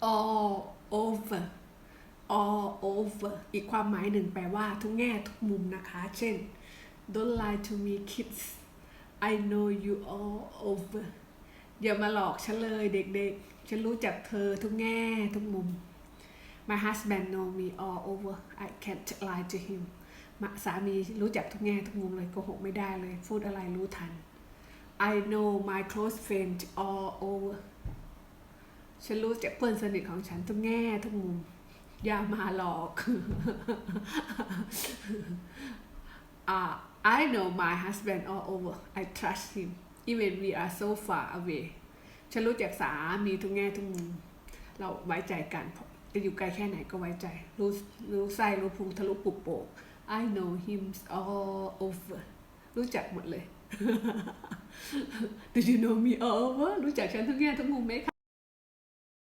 all over all over อีกความหมายหนึ่งแปลว่าทุกแง่ทุกมุมนะคะ เช่น don't lie to me kids I know you all over อย่ามาหลอกฉันเลยเด็กๆ ฉันรู้จักเธอทุกแง่ทุกมุม My husband know me all over I can't lie to him มาสามีรู้จักทุกแง่ทุกมุมเลยโกหกไม่ได้เลย พูดอะไรรู้ทัน I know my close friend all over ฉันรู้จักเพื่อนสนิทของฉันทุกแง่ทุกมุม อย่ามาหลอก uh, I know my husband all over I trust him even we are so far away ฉันรู้จักสามีทุกแง่ทุกมุม เราไว้ใจกัน จะอยู่ไกลแค่ไหนก็ไว้ใจ รู้รู้ไส้รู้พุงทะลุปุบโปก I know him all over รู้จักหมดเลย Do you know me all over รู้จักฉันทุกแง่ทุกมุมไหมคะ